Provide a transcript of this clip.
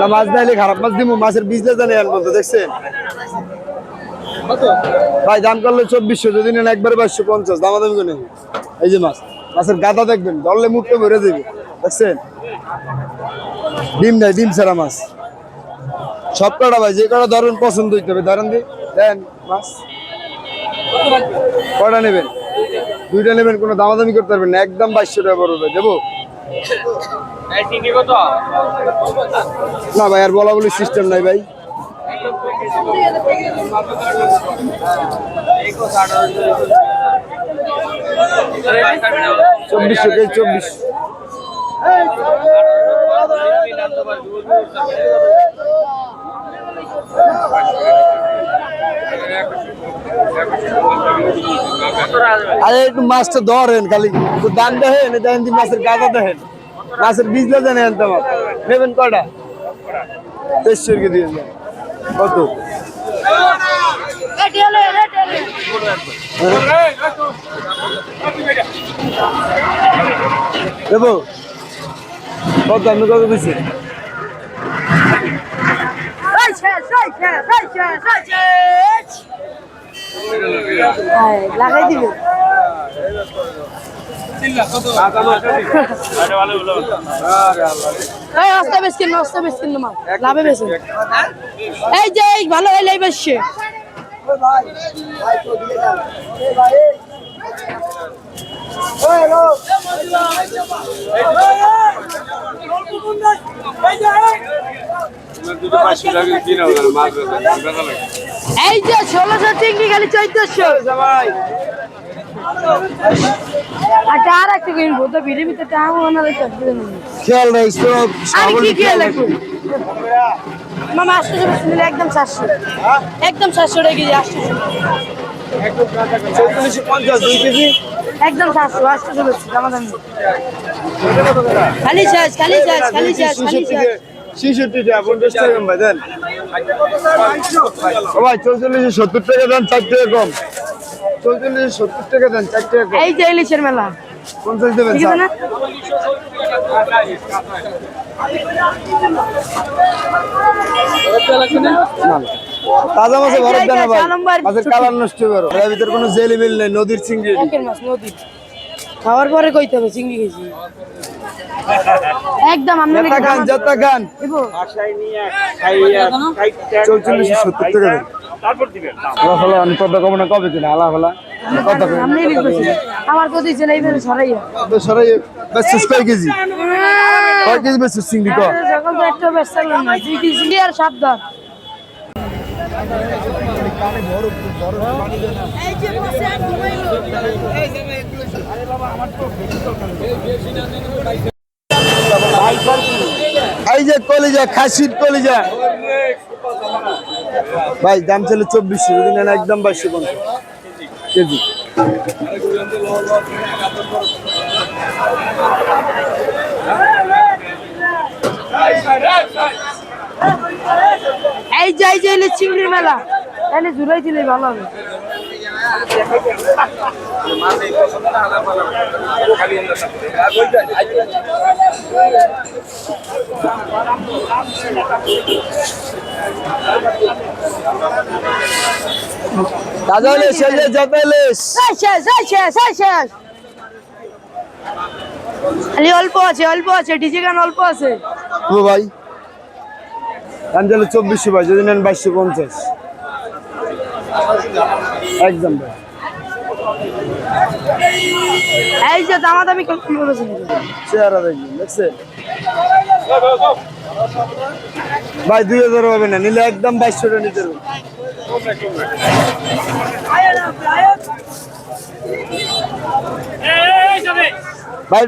না মাছ নাইলে খারাপ মাছ দিব মাছের বিজলে জানে দেখছেন? ভাই, দাম করলে চব্বিশশো, যদি নেন পঞ্চাশ এই যে মাছ, মাছের গাদা দেখবেন, ধরলে মুখটা ভরে দেবে দেখছেন? ডিম নাই, ডিম ছাড়া মাছ। সব কটা ভাই, যে কটা পছন্দ হইতে হবে। ধরেন দি, দেন, মাছ। কটা নেবেন? দুইটা নেবেন, কোনো দামাদামি করতে পারবেন না, একদম বাইশশো টাকা পড়বে দেবো? না ভাই আর বলা বলি সিস্টেম নাই ভাই। চব্বিশশো কেজি চব্বিশ। আরে একটু মাছটা ধরেন খালি দাম দেখেন দেখেন মাছের গাদা দেখেন মাছের বীজটা জানে আনতে আমার নেবেন কটা তেইশশো কে দিয়ে দেন। কত দেবো কিনো বেশি এই যে এই ভালো হইলে এই বেশি। এই যে ষোলোশো চিংড়ি খালি চৈতশো আচ্ছা আর একটা কিনবো তো ভিড়ে ভিতরে টাকা মনে হয় খেয়াল তো আমি কি খেয়ে লাগবো মামা আটশো টাকা নিলে একদম সাতশো। একদম সাতশো টাকা কেজি আটশো একদম সাতশো আটশো টাকা খালি শেষ খালি শেষ খালি শেষ খালি শেষ ছিষট্টি টাকা পঞ্চাশ টাকা ভাই দেন। ও ভাই চৌচল্লিশে সত্তর টাকা দেন চার টাকা কম। চৌচল্লিশে সত্তর টাকা দেন চার টাকা কম। এই যে ইলিশের মেলা। পঞ্চাশ দেবেন ঠিক আছে না। তাজা মাছে ভরত দেন ভাই। মাছের কালার নষ্ট করো। ভিতরে কোনো জেলি মিল নেই নদীর চিংড়ি। একের মাছ নদী খাওয়ার পরে কইতে হবে চিংড়ি খেয়েছি। একদম দেবো। চৌচল্লিশে সত্তর টাকা আমি কত কবে কত বেশি আমার তো দিয়েছেন এইভাবে সরাইয়া সরাই বেশিস কয় কেজি? কয় কেজি বেশিস চিংড়ি কয় সকাল তো একটা না আর সাবধান। এই যে কলিজা খাসির কলিজা ভাই দাম ছিল চব্বিশশো যদি নেন একদম বাইশশো পঞ্চাশ কেজি এই যে ইলিশ চিংড়ির মেলা। তাহলে ঝুলাই দিলে ভালো হবে। শেষ শেষ। খালি অল্প আছে অল্প আছে ডিজে গান অল্প আছে। ও ভাই। দাম চব্বিশশো ভাই যদি নেন বাইশশো পঞ্চাশ। একদম ভাই। এই যে দামাদামি করেছে চেহারা দেখবেন দেখছেন? ভাই দুই হাজার হবে না নিলে একদম বাইশশো টাকা নিতে ভাই